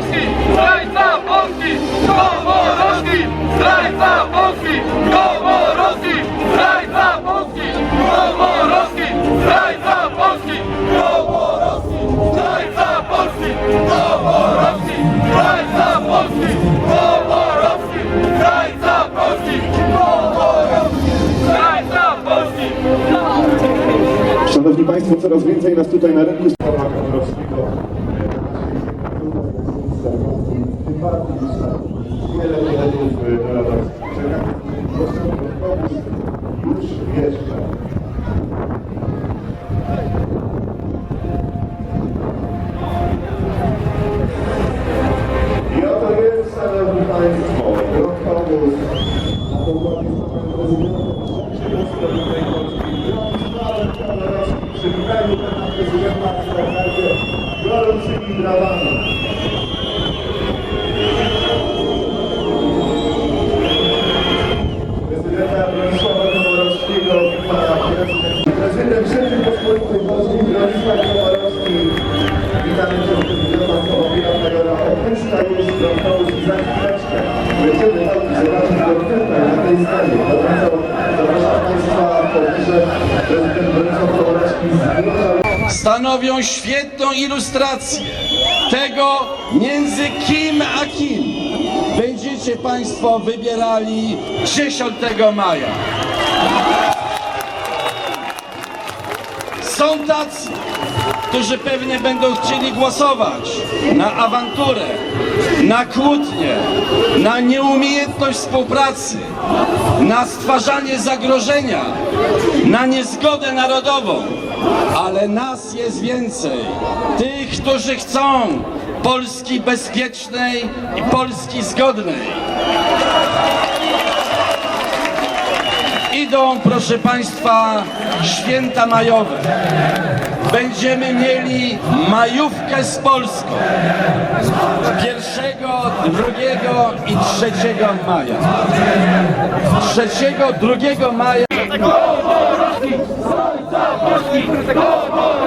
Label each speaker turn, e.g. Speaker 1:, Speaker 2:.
Speaker 1: Polski, zdrajca Polski, Komorowski, zdrajca Polski, Komorowski, zdrajca Polski, Komorowski, zdrajca Polski, Komorowski, zdrajca Polski, Komorowski, zdrajca Polski,
Speaker 2: Szanowni Państwo, coraz więcej nas tutaj na rynku... bardziej wiele do radości. Czekamy, proszę, autobus już wjeżdża. I oto jest, Szanowni Państwo, autobus na pokładzie z Panem Prezydentem Rzeczypospolitej Polskiej. Wrocławem Komorowski przywitali Pana Prezydenta w Stargardzie gorącymi brawami. Prezydenta
Speaker 3: Stanowią świetną ilustrację tego, między kim a kim będziecie Państwo wybierali 10 maja. Są tacy, którzy pewnie będą chcieli głosować na awanturę, na kłótnię, na nieumiejętność współpracy, na stwarzanie zagrożenia, na niezgodę narodową. Ale nas jest więcej. Tych, którzy chcą Polski bezpiecznej i Polski zgodnej. Przychodzą, proszę Państwa, święta majowe. Będziemy mieli majówkę z Polską. 1, 2 i 3 maja. 3, 2 maja.
Speaker 1: Go, Polski! Polska, Polski! Go, Polski!